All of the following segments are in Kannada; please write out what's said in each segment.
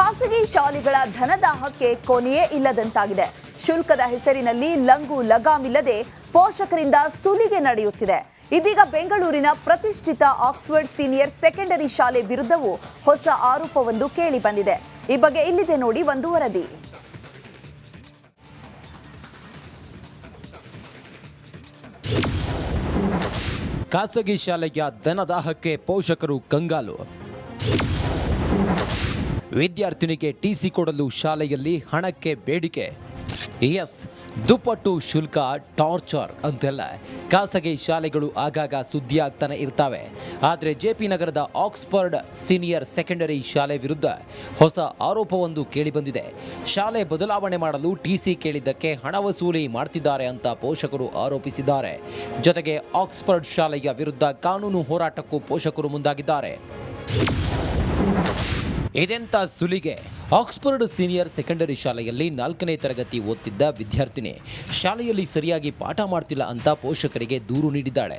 ಖಾಸಗಿ ಶಾಲೆಗಳ ಧನದಾಹಕ್ಕೆ ಕೊನೆಯೇ ಇಲ್ಲದಂತಾಗಿದೆ. ಶುಲ್ಕದ ಹೆಸರಿನಲ್ಲಿ ಲಂಗು ಲಗಾಮಿಲ್ಲದೆ ಪೋಷಕರಿಂದ ಸುಲಿಗೆ ನಡೆಯುತ್ತಿದೆ. ಇದೀಗ ಬೆಂಗಳೂರಿನ ಪ್ರತಿಷ್ಠಿತ ಆಕ್ಸ್ಫರ್ಡ್ ಸೀನಿಯರ್ ಸೆಕೆಂಡರಿ ಶಾಲೆ ವಿರುದ್ಧವೂ ಹೊಸ ಆರೋಪವೊಂದು ಕೇಳಿ ಬಂದಿದೆ ಈ ಬಗ್ಗೆ ಇಲ್ಲಿದೆ ನೋಡಿ ಒಂದು ವರದಿ. ಖಾಸಗಿ ಶಾಲೆಯ ಧನದಾಹಕ್ಕೆ ಪೋಷಕರು ಕಂಗಾಲು. ವಿದ್ಯಾರ್ಥಿನಿಗೆ ಟಿಸಿ ಕೊಡಲು ಶಾಲೆಯಲ್ಲಿ ಹಣಕ್ಕೆ ಬೇಡಿಕೆ. ಎಸ್, ದುಪ್ಪಟ್ಟು, ಶುಲ್ಕ, ಟಾರ್ಚರ್ ಅಂತೆಲ್ಲ ಖಾಸಗಿ ಶಾಲೆಗಳು ಆಗಾಗ ಸುದ್ದಿ ಆಗ್ತಾನೆ ಇರ್ತವೆ. ಆದರೆ ಜೆ ಪಿ ನಗರದ ಆಕ್ಸ್ಫರ್ಡ್ ಸೀನಿಯರ್ ಸೆಕೆಂಡರಿ ಶಾಲೆ ವಿರುದ್ಧ ಹೊಸ ಆರೋಪವೊಂದು ಕೇಳಿಬಂದಿದೆ. ಶಾಲೆ ಬದಲಾವಣೆ ಮಾಡಲು ಟಿಸಿ ಕೇಳಿದ್ದಕ್ಕೆ ಹಣ ವಸೂಲಿ ಮಾಡ್ತಿದ್ದಾರೆ ಅಂತ ಪೋಷಕರು ಆರೋಪಿಸಿದ್ದಾರೆ. ಜೊತೆಗೆ ಆಕ್ಸ್ಫರ್ಡ್ ಶಾಲೆಯ ವಿರುದ್ಧ ಕಾನೂನು ಹೋರಾಟಕ್ಕೂ ಪೋಷಕರು ಮುಂದಾಗಿದ್ದಾರೆ. ಇದೆಂತ ಸುಲಿಗೆ? ಆಕ್ಸ್ಫರ್ಡ್ ಸೀನಿಯರ್ ಸೆಕೆಂಡರಿ ಶಾಲೆಯಲ್ಲಿ ನಾಲ್ಕನೇ ತರಗತಿ ಓದ್ತಿದ್ದ ವಿದ್ಯಾರ್ಥಿನಿ ಶಾಲೆಯಲ್ಲಿ ಸರಿಯಾಗಿ ಪಾಠ ಮಾಡ್ತಿಲ್ಲ ಅಂತ ಪೋಷಕರಿಗೆ ದೂರು ನೀಡಿದ್ದಾಳೆ.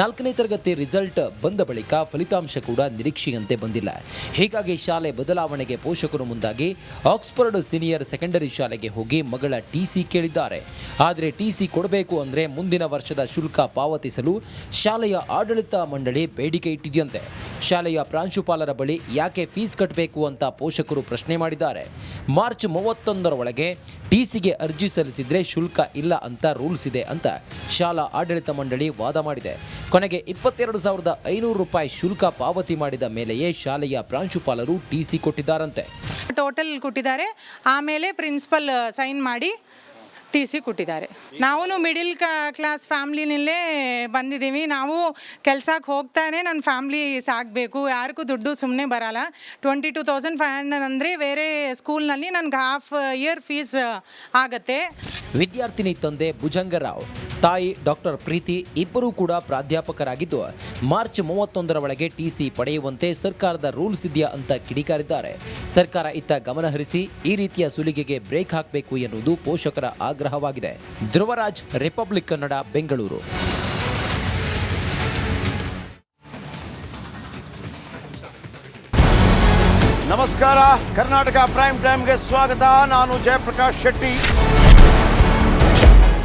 ನಾಲ್ಕನೇ ತರಗತಿ ರಿಸಲ್ಟ್ ಬಂದ ಬಳಿಕ ಫಲಿತಾಂಶ ಕೂಡ ನಿರೀಕ್ಷೆಯಂತೆ ಬಂದಿಲ್ಲ. ಹೀಗಾಗಿ ಶಾಲೆ ಬದಲಾವಣೆಗೆ ಪೋಷಕರು ಮುಂದಾಗಿ ಆಕ್ಸ್ಫರ್ಡ್ ಸೀನಿಯರ್ ಸೆಕೆಂಡರಿ ಶಾಲೆಗೆ ಹೋಗಿ ಮಗಳ ಟಿಸಿ ಕೇಳಿದ್ದಾರೆ. ಆದರೆ ಟಿಸಿ ಕೊಡಬೇಕು ಅಂದರೆ ಮುಂದಿನ ವರ್ಷದ ಶುಲ್ಕ ಪಾವತಿಸಲು ಶಾಲೆಯ ಆಡಳಿತ ಮಂಡಳಿ ಬೇಡಿಕೆ ಇಟ್ಟಿದೆಯಂತೆ. ಶಾಲೆಯ ಪ್ರಾಂಶುಪಾಲರ ಬಳಿ ಯಾಕೆ ಫೀಸ್ ಕಟ್ಟಬೇಕು ಅಂತ ಪೋಷಕರು ಪ್ರಶ್ನೆ ಮಾಡಿದ್ದಾರೆ. ಮಾರ್ಚ್ ಮೂವತ್ತೊಂದರ ಒಳಗೆ ಟಿಸಿಗೆ ಅರ್ಜಿ ಸಲ್ಲಿಸಿದ್ರೆ ಶುಲ್ಕ ಇಲ್ಲ ಅಂತ ರೂಲ್ಸ್ ಇದೆ ಅಂತ ಶಾಲಾ ಆಡಳಿತ ಮಂಡಳಿ ವಾದ ಮಾಡಿದೆ. ಕೊನೆಗೆ ಇಪ್ಪತ್ತೆರಡು ಸಾವಿರದ ಐನೂರು ರೂಪಾಯಿ ಶುಲ್ಕ ಪಾವತಿ ಮಾಡಿದ ಮೇಲೆಯೇ ಶಾಲೆಯ ಪ್ರಾಂಶುಪಾಲರು ಟಿಸಿ ಕೊಟ್ಟಿದ್ದಾರಂತೆ. ಟೋಟಲ್ ಕೊಟ್ಟಿದ್ದಾರೆ. ಆಮೇಲೆ ಪ್ರಿನ್ಸಿಪಲ್ ಸೈನ್ ಮಾಡಿ ಟಿ ಸಿ ಕೊಟ್ಟಿದ್ದಾರೆ ನಾವು ಮಿಡಿಲ್ ಕ್ಲಾಸ್ ಫ್ಯಾಮ್ಲಿನಲ್ಲೇ ಬಂದಿದ್ದೀವಿ. ನಾವು ಕೆಲ್ಸಕ್ಕೆ ಹೋಗ್ತಾನೆ ನನ್ನ ಫ್ಯಾಮ್ಲಿ ಸಾಕಬೇಕು. ಯಾರಿಗೂ ದುಡ್ಡು ಸುಮ್ಮನೆ ಬರಲ್ಲ. Twenty two thousand five hundred ಅಂದರೆ ಬೇರೆ ಸ್ಕೂಲ್ನಲ್ಲಿ ನನಗೆ ಹಾಫ್ ಇಯರ್ ಫೀಸ್ ಆಗತ್ತೆ. ವಿದ್ಯಾರ್ಥಿನಿ ತಂದೆ ಭುಜಂಗರಾವ್. ತಾಯಿ ಡಾಕ್ಟರ್ ಪ್ರೀತಿ ಇಬ್ಬರೂ ಕೂಡ ಪ್ರಾಧ್ಯಾಪಕರಾಗಿದ್ದು, ಮಾರ್ಚ್ ಮೂವತ್ತೊಂದರ ಒಳಗೆ ಟಿಸಿ ಪಡೆಯುವಂತೆ ಸರ್ಕಾರದ ರೂಲ್ಸ್ ಇದೆಯಾ ಅಂತ ಕಿಡಿಕಾರಿದ್ದಾರೆ. ಸರ್ಕಾರ ಇತ್ತ ಗಮನಹರಿಸಿ ಈ ರೀತಿಯ ಸುಲಿಗೆಗೆ ಬ್ರೇಕ್ ಹಾಕಬೇಕು ಎನ್ನುವುದು ಪೋಷಕರ ಆಗ್ರಹವಾಗಿದೆ. ಧ್ರುವರಾಜ್, ರಿಪಬ್ಲಿಕ್ ಕನ್ನಡ, ಬೆಂಗಳೂರು. ನಮಸ್ಕಾರ, ಕರ್ನಾಟಕ ಪ್ರೈಮ್ ಟೈಮ್ಗೆ ಸ್ವಾಗತ. ನಾನು ಜಯಪ್ರಕಾಶ್ ಶೆಟ್ಟಿ.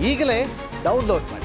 ಈಗಲೇ ಡೌನ್ಲೋಡ್ ಮಾಡಿ.